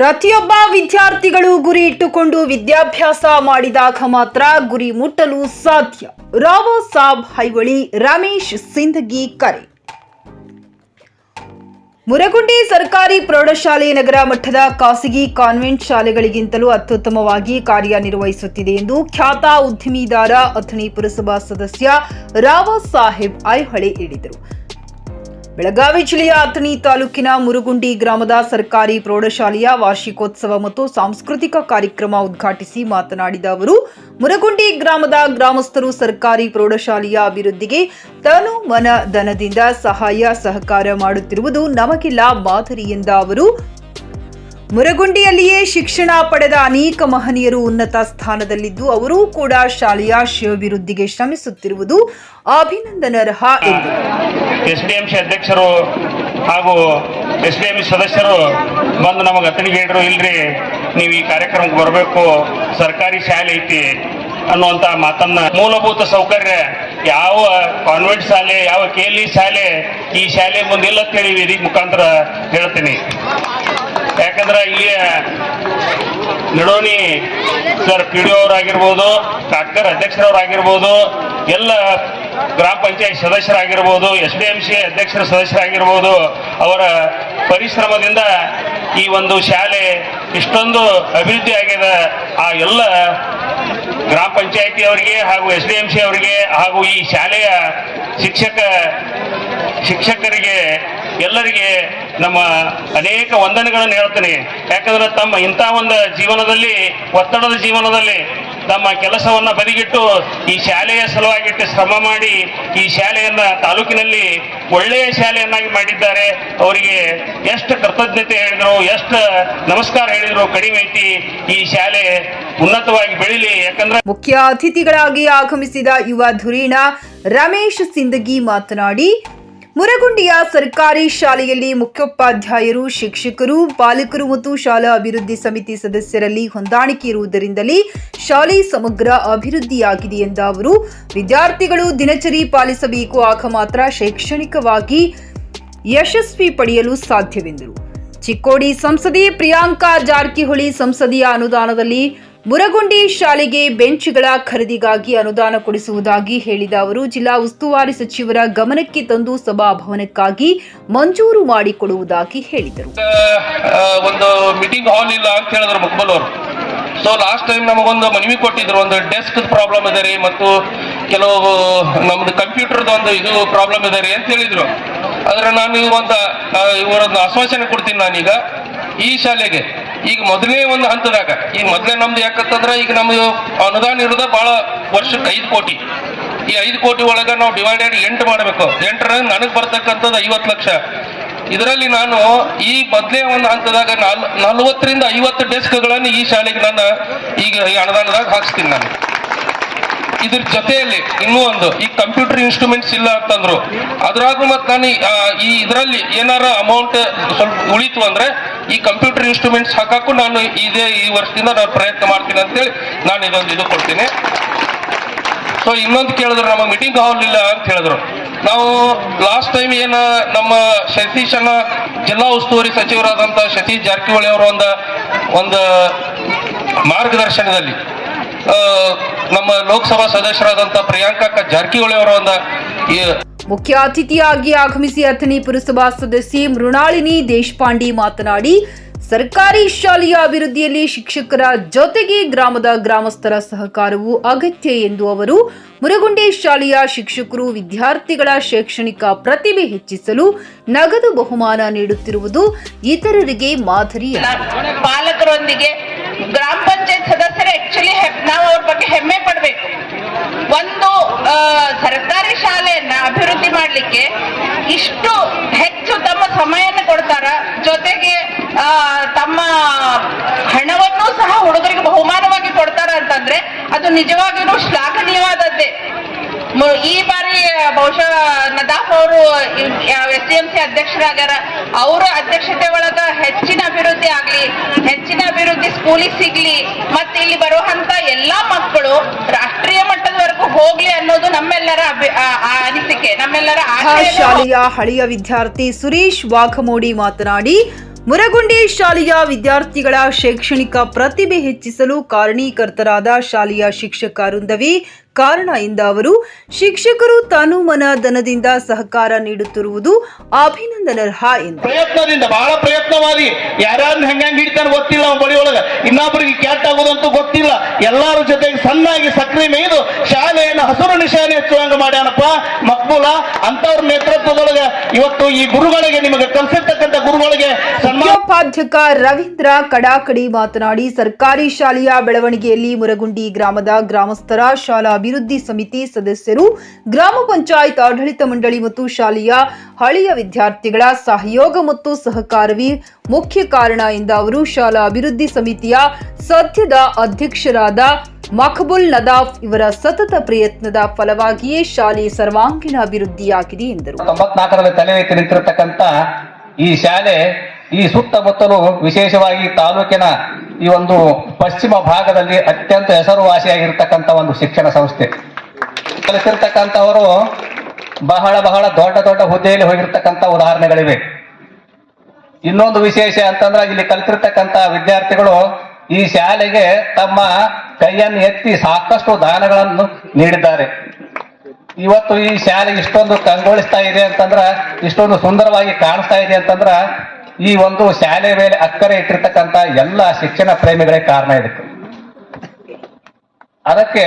ಪ್ರತಿಯೊಬ್ಬ ವಿದ್ಯಾರ್ಥಿಗಳು ಗುರಿ ಇಟ್ಟುಕೊಂಡು ವಿದ್ಯಾಭ್ಯಾಸ ಮಾಡಿದಾಗ ಮಾತ್ರ ಗುರಿ ಮುಟ್ಟಲು ಸಾಧ್ಯ. ರಾವ ಸಾಬ್ ಹೈವಳಿ, ರಮೇಶ್ ಸಿಂಧಗಿ ಕರೆ. ಮುರಗುಂಡಿ ಸರ್ಕಾರಿ ಪ್ರೌಢಶಾಲೆ ನಗರ ಮಟ್ಟದ ಖಾಸಗಿ ಕಾನ್ವೆಂಟ್ ಶಾಲೆಗಳಿಗಿಂತಲೂ ಅತ್ಯುತ್ತಮವಾಗಿ ಕಾರ್ಯನಿರ್ವಹಿಸುತ್ತಿದೆ ಎಂದು ಖ್ಯಾತ ಉದ್ಯಮಿದಾರ ಅಥಣಿ ಪುರಸಭಾ ಸದಸ್ಯ ರಾವ ಸಾಹೇಬ್ ಐಹೊಳೆ ಹೇಳಿದರು. ಬೆಳಗಾವಿ ಜಿಲ್ಲೆಯ ಅಥಣಿ ತಾಲೂಕಿನ ಮುರುಗುಂಡಿ ಗ್ರಾಮದ ಸರ್ಕಾರಿ ಪ್ರೌಢಶಾಲೆಯ ವಾರ್ಷಿಕೋತ್ಸವ ಮತ್ತು ಸಾಂಸ್ಕೃತಿಕ ಕಾರ್ಯಕ್ರಮ ಉದ್ಘಾಟಿಸಿ ಮಾತನಾಡಿದ ಅವರು, ಮುರುಗುಂಡಿ ಗ್ರಾಮದ ಗ್ರಾಮಸ್ಥರು ಸರ್ಕಾರಿ ಪ್ರೌಢಶಾಲೆಯ ಅಭಿವೃದ್ಧಿಗೆ ತನು ಮನ ಧನದಿಂದ ಸಹಾಯ ಸಹಕಾರ ಮಾಡುತ್ತಿರುವುದು ನಮಗೆಲ್ಲ ಮಾದರಿ ಎಂದ ಅವರು ಮುರಗುಂಡಿಯಲ್ಲಿಯೇ ಶಿಕ್ಷಣ ಪಡೆದ ಅನೇಕ ಮಹನೀಯರು ಉನ್ನತ ಸ್ಥಾನದಲ್ಲಿದ್ದು ಅವರೂ ಕೂಡ ಶಾಲೆಯ ಶಿವಭಿವೃದ್ಧಿಗೆ ಶ್ರಮಿಸುತ್ತಿರುವುದು ಅಭಿನಂದನಾರ್ಹ ಎಸ್ಡಿಎಂಸಿ ಎಸ್ ಡಿ ಅಧ್ಯಕ್ಷರು ಹಾಗೂ ಎಸ್ ಡಿ ಎಂ ಸದಸ್ಯರು ಬಂದು ನಮಗೆ ಅತನಿಗೆ ಹೇಳ್ರು ಇಲ್ರಿ, ನೀವು ಈ ಕಾರ್ಯಕ್ರಮಕ್ಕೆ ಬರಬೇಕು, ಸರ್ಕಾರಿ ಶಾಲೆ ಐತಿ ಅನ್ನುವಂತ ಮಾತನ್ನ ಮೂಲಭೂತ ಸೌಕರ್ಯ ಯಾವ ಕಾನ್ವೆಂಟ್ ಶಾಲೆ, ಯಾವ ಕೇಲಿ ಶಾಲೆ ಈ ಶಾಲೆ ಮುಂದಿಲ್ಲ ಅಂತೇಳಿ ವೇದಿಕೆ ಮುಖಾಂತರ ಹೇಳ್ತೀನಿ. ಯಾಕಂದ್ರೆ ಇಲ್ಲಿಯ ನಡೋಣಿ. ಸರ್ ಪಿ ಡಿ ಅವರಾಗಿರ್ಬೋದು, ಡಾಕ್ಟರ್ ಅಧ್ಯಕ್ಷರವರಾಗಿರ್ಬೋದು, ಎಲ್ಲ ಗ್ರಾಮ ಪಂಚಾಯತ್ ಸದಸ್ಯರಾಗಿರ್ಬೋದು, ಎಸ್ ಡಿ ಎಂ ಸಿ ಅಧ್ಯಕ್ಷರ ಸದಸ್ಯರಾಗಿರ್ಬೋದು, ಅವರ ಪರಿಶ್ರಮದಿಂದ ಈ ಒಂದು ಶಾಲೆ ಇಷ್ಟೊಂದು ಅಭಿವೃದ್ಧಿ ಆಗಿದೆ. ಆ ಎಲ್ಲ ಗ್ರಾಮ ಪಂಚಾಯತಿ ಅವರಿಗೆ ಹಾಗೂ ಎಸ್ ಡಿ ಎಂ ಸಿ ಅವರಿಗೆ ಹಾಗೂ ಈ ಶಾಲೆಯ ಶಿಕ್ಷಕ, ಶಿಕ್ಷಕರಿಗೆ ಎಲ್ಲರಿಗೆ ನಮ್ಮ ಅನೇಕ ವಂದನೆಗಳನ್ನು ಹೇಳ್ತೀನಿ ಯಾಕಂದ್ರೆ ತಮ್ಮ ಇಂಥ ಒಂದು ಜೀವನದಲ್ಲಿ, ಒತ್ತಡದ ಜೀವನದಲ್ಲಿ ತಮ್ಮ ಕೆಲಸವನ್ನ ಬದಿಗಿಟ್ಟು ಈ ಶಾಲೆಯ ಸಲುವಾಗಿಟ್ಟು ಶ್ರಮ ಮಾಡಿ ಈ ಶಾಲೆಯನ್ನ ತಾಲೂಕಿನಲ್ಲಿ ಒಳ್ಳೆಯ ಶಾಲೆಯನ್ನಾಗಿ ಮಾಡಿದ್ದಾರೆ. ಅವರಿಗೆ ಎಷ್ಟು ಕೃತಜ್ಞತೆ ಹೇಳಿದ್ರು, ಎಷ್ಟು ನಮಸ್ಕಾರ ಹೇಳಿದ್ರು ಕಡಿಮೆ ಐತಿ. ಈ ಶಾಲೆ ಉನ್ನತವಾಗಿ ಬೆಳಿಲಿ. ಯಾಕಂದ್ರೆ ಮುಖ್ಯ ಅತಿಥಿಗಳಾಗಿ ಆಗಮಿಸಿದ ಯುವ ಧುರೀಣ ರಮೇಶ್ ಸಿಂದಗಿ ಮಾತನಾಡಿ ಮುರಗುಂಡಿಯ ಸರ್ಕಾರಿ ಶಾಲೆಯಲ್ಲಿ ಮುಖ್ಯೋಪಾಧ್ಯಾಯರು, ಶಿಕ್ಷಕರು, ಪಾಲಕರು ಮತ್ತು ಶಾಲಾ ಅಭಿವೃದ್ಧಿ ಸಮಿತಿ ಸದಸ್ಯರಲ್ಲಿ ಹೊಂದಾಣಿಕೆ ಇರುವುದರಿಂದಲೇ ಶಾಲೆ ಸಮಗ್ರ ಅಭಿವೃದ್ಧಿಯಾಗಿದೆ ಎಂದ ಅವರು, ವಿದ್ಯಾರ್ಥಿಗಳು ದಿನಚರಿ ಪಾಲಿಸಬೇಕು, ಆಗ ಮಾತ್ರ ಶೈಕ್ಷಣಿಕವಾಗಿ ಯಶಸ್ವಿ ಪಡೆಯಲು ಸಾಧ್ಯವೆಂದರು. ಚಿಕ್ಕೋಡಿ ಸಂಸದೆ ಪ್ರಿಯಾಂಕಾ ಜಾರಕಿಹೊಳಿ ಸಂಸದೀಯ ಅನುದಾನದಲ್ಲಿ ಮುರಗುಂಡಿ ಶಾಲೆಗೆ ಬೆಂಚ್ಗಳ ಖರೀದಿಗಾಗಿ ಅನುದಾನ ಕೊಡಿಸುವುದಾಗಿ ಹೇಳಿದ ಅವರು, ಜಿಲ್ಲಾ ಉಸ್ತುವಾರಿ ಸಚಿವರ ಗಮನಕ್ಕೆ ತಂದು ಸಭಾಭವನಕ್ಕಾಗಿ ಮಂಜೂರು ಮಾಡಿಕೊಡುವುದಾಗಿ ಹೇಳಿದರು. ಒಂದು ಮೀಟಿಂಗ್ ಹಾಲ್ ಇಲ್ಲ ಅಂತ ಹೇಳಿದ್ರು ಮುಕ್ಬಲ್ ಅವರು. ಸೊ ಲಾಸ್ಟ್ ಟೈಮ್ ನಮಗೊಂದು ಮನವಿ ಕೊಟ್ಟಿದ್ರು, ಒಂದು ಡೆಸ್ಕ್ ಪ್ರಾಬ್ಲಮ್ ಇದೆ ರೀ ಮತ್ತು ಕೆಲವು, ನಮ್ದು ಕಂಪ್ಯೂಟರ್ದು ಒಂದು ಇದು ಪ್ರಾಬ್ಲಮ್ ಇದೆ ರೀ ಅಂತ ಹೇಳಿದ್ರು. ಆದ್ರೆ ನಾನು ಒಂದು ಇವರೊಂದು ಆಶ್ವಾಸನೆ ಕೊಡ್ತೀನಿ ನಾನೀಗ. ಈ ಶಾಲೆಗೆ ಈಗ ಮೊದಲನೇ ಒಂದು ಹಂತದಾಗ, ಈಗ ಮೊದಲೇ ನಮ್ದು ಯಾಕಂತಂದ್ರೆ ಈಗ ನಮ್ದು ಅನುದಾನ ಇರೋದ ಬಹಳ ವರ್ಷಕ್ಕೆ ಐದು ಕೋಟಿ. ಈ ಐದು ಕೋಟಿ ಒಳಗೆ ನಾವು ಡಿವೈಡೆಡ್ ಎಂಟು ಮಾಡಬೇಕು. ಎಂಟರ ನನಗೆ ಬರ್ತಕ್ಕಂಥದ್ದು ಐವತ್ತು ಲಕ್ಷ. ಇದರಲ್ಲಿ ನಾನು ಈ ಮೊದಲೇ ಒಂದು ಹಂತದಾಗ ನಾಲ್ ನಲ್ವತ್ತರಿಂದ ಐವತ್ತು ಡೆಸ್ಕ್ಗಳನ್ನು ಈ ಶಾಲೆಗೆ ನಾನು ಈಗ ಈ ಅನುದಾನದಾಗ ಹಾಕ್ಸ್ತೀನಿ ನಾನು. ಇದ್ರ ಜೊತೆಯಲ್ಲಿ ಇನ್ನೂ ಒಂದು, ಈ ಕಂಪ್ಯೂಟರ್ ಇನ್ಸ್ಟ್ರೂಮೆಂಟ್ಸ್ ಇಲ್ಲ ಅಂತಂದ್ರು. ಅದ್ರಾಗೂ ಮತ್ತೆ ನಾನು ಈ- ಇದರಲ್ಲಿ ಏನಾರ ಅಮೌಂಟ್ ಸ್ವಲ್ಪ ಉಳಿತು ಅಂದ್ರೆ ಈ ಕಂಪ್ಯೂಟರ್ ಇನ್ಸ್ಟ್ರೂಮೆಂಟ್ಸ್ ಹಾಕಕ್ಕೂ ನಾನು ಇದೇ ಈ ವರ್ಷದಿಂದ ನಾನು ಪ್ರಯತ್ನ ಮಾಡ್ತೀನಿ ಅಂತೇಳಿ ನಾನು ಇದೊಂದು ಇದು ಕೊಡ್ತೀನಿ. ಸೊ ಇನ್ನೊಂದು ಕೇಳಿದ್ರು, ನಮ್ಮ ಮೀಟಿಂಗ್ ಹಾಲ್ ಇಲ್ಲ ಅಂತ ಹೇಳಿದ್ರು. ನಾವು ಲಾಸ್ಟ್ ಟೈಮ್ ಏನ ನಮ್ಮ ಸತೀಶ್ ಅನ್ನ ಜಿಲ್ಲಾ ಉಸ್ತುವಾರಿ ಸಚಿವರಾದಂತ ಸತೀಶ್ ಜಾರಕಿಹೊಳಿ ಅವರ ಒಂದು ಒಂದು ಮಾರ್ಗದರ್ಶನದಲ್ಲಿ ನಮ್ಮ ಲೋಕಸಭಾ ಸದಸ್ಯರಾದಂತ ಪ್ರಿಯಾಂಕಾ ಜಾರಕಿಹೊಳಿ ಅವರ ಒಂದು ಮುಖ್ಯ ಅತಿಥಿಯಾಗಿ ಆಗಮಿಸಿ ಅಥಣಿ ಪುರಸಭಾ ಸದಸ್ಯೆ ಮೃಣಾಳಿನಿ ದೇಶಪಾಂಡಿ ಮಾತನಾಡಿ ಸರ್ಕಾರಿ ಶಾಲೆಯ ಅಭಿವೃದ್ಧಿಯಲ್ಲಿ ಶಿಕ್ಷಕರ ಜೊತೆಗೆ ಗ್ರಾಮದ ಗ್ರಾಮಸ್ಥರ ಸಹಕಾರವು ಅಗತ್ಯ ಎಂದು ಅವರು ಮುರಗುಂಡೆ ಶಾಲೆಯ ಶಿಕ್ಷಕರು ವಿದ್ಯಾರ್ಥಿಗಳ ಶೈಕ್ಷಣಿಕ ಪ್ರತಿಭೆ ಹೆಚ್ಚಿಸಲು ನಗದು ಬಹುಮಾನ ನೀಡುತ್ತಿರುವುದು ಇತರರಿಗೆ ಮಾದರಿಯಾಗಿದೆ ಪಾಲಕರೊಂದಿಗೆ ಗ್ರಾಮ ಪಂಚಾಯತ್ ಆಕ್ಚುಲಿ ನಾವು ಅವ್ರ ಬಗ್ಗೆ ಹೆಮ್ಮೆ ಪಡಬೇಕು. ಒಂದು ಸರ್ಕಾರಿ ಶಾಲೆಯನ್ನ ಅಭಿವೃದ್ಧಿ ಮಾಡಲಿಕ್ಕೆ ಇಷ್ಟು ಹೆಚ್ಚು ತಮ್ಮ ಸಮಯವನ್ನು ಕೊಡ್ತಾರ. ಜೊತೆಗೆ ತಮ್ಮ ಹಣವನ್ನು ಸಹ ಹುಡುಗರಿಗೆ ಬಹುಮಾನವಾಗಿ ಕೊಡ್ತಾರ ಅಂತಂದ್ರೆ ಅದು ನಿಜವಾಗಿಯೂ ಶ್ಲಾಘನೀಯವಾದದ್ದೇ ಮು- ಈ ಬಾರಿ ಬಹುಶಃ ನದಾಫ್ ಅವರು ಎಸ್ ಡಿ ಎಂ ಅಧ್ಯಕ್ಷರಾಗ್ಯಾರ. ಅವರ ಅಧ್ಯಕ್ಷತೆ ಒಳಗ ಹೆಚ್ಚಿನ ಅಭಿವೃದ್ಧಿ ಆಗ್ಲಿ, ಹೆಚ್ಚಿನ ಅಭಿವೃದ್ಧಿ ಸ್ಕೂಲಿಗೆ ಸಿಗ್ಲಿ, ಮತ್ತೆ ಇಲ್ಲಿ ಬರುವಂತ ಎಲ್ಲಾ ಮಕ್ಕಳು ರಾಷ್ಟ್ರೀಯ ಮಟ್ಟದವರೆಗೂ ಹೋಗ್ಲಿ ಅನ್ನೋದು ನಮ್ಮೆಲ್ಲರ ಅನಿಸಿಕೆ, ನಮ್ಮೆಲ್ಲರ ಶಾಲೆಯ ಹಳೆಯ ವಿದ್ಯಾರ್ಥಿ ಸುರೇಶ್ ವಾಘಮೋಡಿ ಮಾತನಾಡಿ, ಮುರಗುಂಡಿ ಶಾಲೆಯ ವಿದ್ಯಾರ್ಥಿಗಳ ಶೈಕ್ಷಣಿಕ ಪ್ರತಿಭೆ ಹೆಚ್ಚಿಸಲು ಕಾರಣೀಕರ್ತರಾದ ಶಾಲೆಯ ಶಿಕ್ಷಕ ವೃಂದವೇ ಕಾರಣ ಎಂದ ಅವರು, ಶಿಕ್ಷಕರು ತಾನು ಮನ ಧನದಿಂದ ಸಹಕಾರ ನೀಡುತ್ತಿರುವುದು ಅಭಿನಂದನರ್ಹ ಎಂದು. ಪ್ರಯತ್ನದಿಂದ, ಬಹಳ ಪ್ರಯತ್ನವಾಗಿ. ಯಾರ್ಯಾರು ಹೆಂಗ ಹಿಡಿತಾನ ಗೊತ್ತಿಲ್ಲ ಅವ್ನ ಬಳಿ ಒಳಗ. ಇನ್ನೊಬ್ಬರಿಗೆ ಕ್ಯಾಟ್ ಆಗೋದಂತೂ ಗೊತ್ತಿಲ್ಲ. ಎಲ್ಲಾರ ಜೊತೆಗೆ ಸಣ್ಣಾಗಿ ಸಕ್ರಿ ಮೇಯ್ದು ಶಾಲೆಯನ್ನು ಹಸಿರು ನಿಶಾನೆ ಹೆಚ್ಚುವಂಗ ಮಾಡ್ಯಾನಪ್ಪ. ಮಕ್ಬೂಲ ಅಂತವ್ರ ನೇತೃತ್ವದೊಳಗೆ ಇವತ್ತು ಈ ಗುರುಗಳಿಗೆ ನಿಮಗೆ ಕಲಿಸಿರ್ತಕ್ಕಂಥ ಗುರುಗಳಿಗೆ ಸನ್ಮಾನ ಮುಖ್ಯೋಪಾಧ್ಯಕ್ಷ ರವೀಂದ್ರ ಕಡಾಕಡಿ ಮಾತನಾಡಿ, ಸರ್ಕಾರಿ ಶಾಲೆಯ ಬೆಳವಣಿಗೆಯಲ್ಲಿ ಮುರಗುಂಡಿ ಗ್ರಾಮದ ಗ್ರಾಮಸ್ಥರ ಶಾಲಾ ಅಭಿವೃದ್ಧಿ ಸಮಿತಿ ಸದಸ್ಯರು, ಗ್ರಾಮ ಪಂಚಾಯತ್ ಆಡಳಿತ ಮಂಡಳಿ ಮತ್ತು ಶಾಲೆಯ ಹಳೆಯ ವಿದ್ಯಾರ್ಥಿಗಳ ಸಹಯೋಗ ಮತ್ತು ಸಹಕಾರವೇ ಮುಖ್ಯ ಕಾರಣ ಎಂದ ಅವರು, ಶಾಲಾ ಅಭಿವೃದ್ಧಿ ಸಮಿತಿಯ ಸದ್ಯದ ಅಧ್ಯಕ್ಷರಾದ ಮಖಬುಲ್ ನದಾಫ್ ಇವರ ಸತತ ಪ್ರಯತ್ನದ ಫಲವಾಗಿಯೇ ಶಾಲೆ ಸರ್ವಾಂಗೀಣ ಅಭಿವೃದ್ಧಿಯಾಗಿದೆ ಎಂದರು. ಈ ಶಾಲೆ ಈ ಸುತ್ತಮುತ್ತಲು ವಿಶೇಷವಾಗಿ ತಾಲೂಕಿನ ಈ ಒಂದು ಪಶ್ಚಿಮ ಭಾಗದಲ್ಲಿ ಅತ್ಯಂತ ಹೆಸರುವಾಸಿಯಾಗಿರ್ತಕ್ಕಂಥ ಒಂದು ಶಿಕ್ಷಣ ಸಂಸ್ಥೆ. ಕಲಿತಿರ್ತಕ್ಕಂಥವರು ಬಹಳ ಬಹಳ ದೊಡ್ಡ ದೊಡ್ಡ ಹುದ್ದೆಯಲ್ಲಿ ಹೋಗಿರ್ತಕ್ಕಂಥ ಉದಾಹರಣೆಗಳಿವೆ. ಇನ್ನೊಂದು ವಿಶೇಷ ಅಂತಂದ್ರೆ ಇಲ್ಲಿ ಕಲಿತಿರ್ತಕ್ಕಂಥ ವಿದ್ಯಾರ್ಥಿಗಳು ಈ ಶಾಲೆಗೆ ತಮ್ಮ ಕೈಯನ್ನು ಎತ್ತಿ ಸಾಕಷ್ಟು ದಾನಗಳನ್ನು ನೀಡಿದ್ದಾರೆ. ಇವತ್ತು ಈ ಶಾಲೆ ಇಷ್ಟೊಂದು ಕಂಗೊಳಿಸ್ತಾ ಇದೆ ಅಂತಂದ್ರ, ಇಷ್ಟೊಂದು ಸುಂದರವಾಗಿ ಕಾಣಿಸ್ತಾ ಇದೆ ಅಂತಂದ್ರ ಈ ಒಂದು ಶಾಲೆ ಮೇಲೆ ಅಕ್ಕರೆ ಇಟ್ಟಿರ್ತಕ್ಕಂತ ಎಲ್ಲ ಶಿಕ್ಷಣ ಪ್ರೇಮಿಗಳೇ ಕಾರಣ ಇದಕ್ಕೆ. ಅದಕ್ಕೆ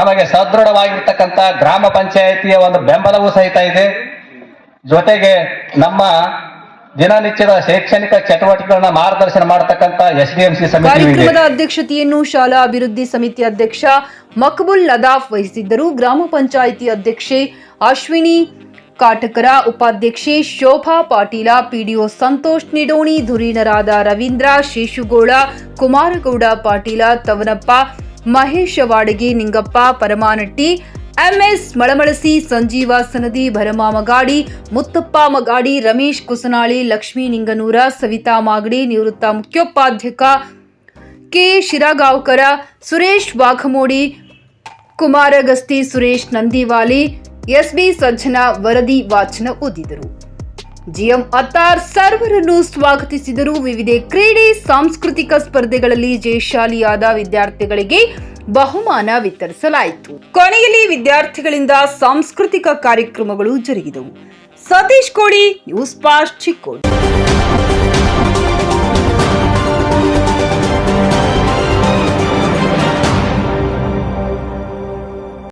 ನಮಗೆ ಸದೃಢವಾಗಿರ್ತಕ್ಕಂತ ಗ್ರಾಮ ಪಂಚಾಯಿತಿಯ ಒಂದು ಬೆಂಬಲವೂ ಸಹಿತ ಇದೆ. ಜೊತೆಗೆ ನಮ್ಮ ದಿನನಿತ್ಯದ ಶೈಕ್ಷಣಿಕ ಚಟುವಟಿಕೆಗಳನ್ನ ಮಾರ್ಗದರ್ಶನ ಮಾಡತಕ್ಕಂತ ಎಸ್ ಡಿ ಎಂ ಸಿ ಅಧ್ಯಕ್ಷತೆಯನ್ನು ಶಾಲಾ ಅಭಿವೃದ್ಧಿ ಸಮಿತಿ ಅಧ್ಯಕ್ಷ ಮಕ್ಬುಲ್ ಲದಾಫ್ ವಹಿಸಿದ್ದರು. ಗ್ರಾಮ ಪಂಚಾಯಿತಿ ಅಧ್ಯಕ್ಷೆ ಅಶ್ವಿನಿ ಕಾಟಕರ ಉಪಾಧ್ಯಕ್ಷೆ ಶೋಭಾ ಪಾಟೀಲ, ಪಿಡಿಒ ಸಂತೋಷ್ ನಿಡೋಣಿ, ಧುರೀಣರಾದ ರವೀಂದ್ರ ಶೇಷುಗೌಡ ಕುಮಾರಗೌಡ ಪಾಟೀಲ, ತವನಪ್ಪ, ಮಹೇಶ ವಾಡಗಿ, ನಿಂಗಪ್ಪ, ಪರಮಾನಟ್ಟಿ, ಎಂಎಸ್ ಮಳಮಳಸಿ, ಸಂಜೀವ ಸನದಿ ಭರಮ ಮಗಾಡಿ ಮುತ್ತಪ್ಪ ಮಗಾಡಿ, ರಮೇಶ್ ಕುಸನಾಳಿ, ಲಕ್ಷ್ಮೀ ನಿಂಗನೂರ, ಸವಿತಾ ಮಾಗಡಿ, ನಿವೃತ್ತ ಮುಖ್ಯೋಪಾಧ್ಯಕ ಕೆ. ಶಿರಗಾವ್ಕರ, ಸುರೇಶ್ ವಾಘಮೋಡಿ, ಕುಮಾರಗಸ್ತಿ ಸುರೇಶ್ ನಂದಿವಾಲಿ ಎಸ್ಬಿ ಸಜ್ಜನ ವರದಿ ವಾಚನ ಓದಿದರು. ಜಿಎಂ ಅತ್ತಾರ್ ಸರ್ವರನ್ನು ಸ್ವಾಗತಿಸಿದರು. ವಿವಿಧ ಕ್ರೀಡೆ, ಸಾಂಸ್ಕೃತಿಕ ಸ್ಪರ್ಧೆಗಳಲ್ಲಿ ಜಯಶಾಲಿಯಾದ ವಿದ್ಯಾರ್ಥಿಗಳಿಗೆ ಬಹುಮಾನ ವಿತರಿಸಲಾಯಿತು. ಕೊನೆಯಲ್ಲಿ ವಿದ್ಯಾರ್ಥಿಗಳಿಂದ ಸಾಂಸ್ಕೃತಿಕ ಕಾರ್ಯಕ್ರಮಗಳು ಜರುಗಿದವು. Satish Kodi, news fast Chikkodi.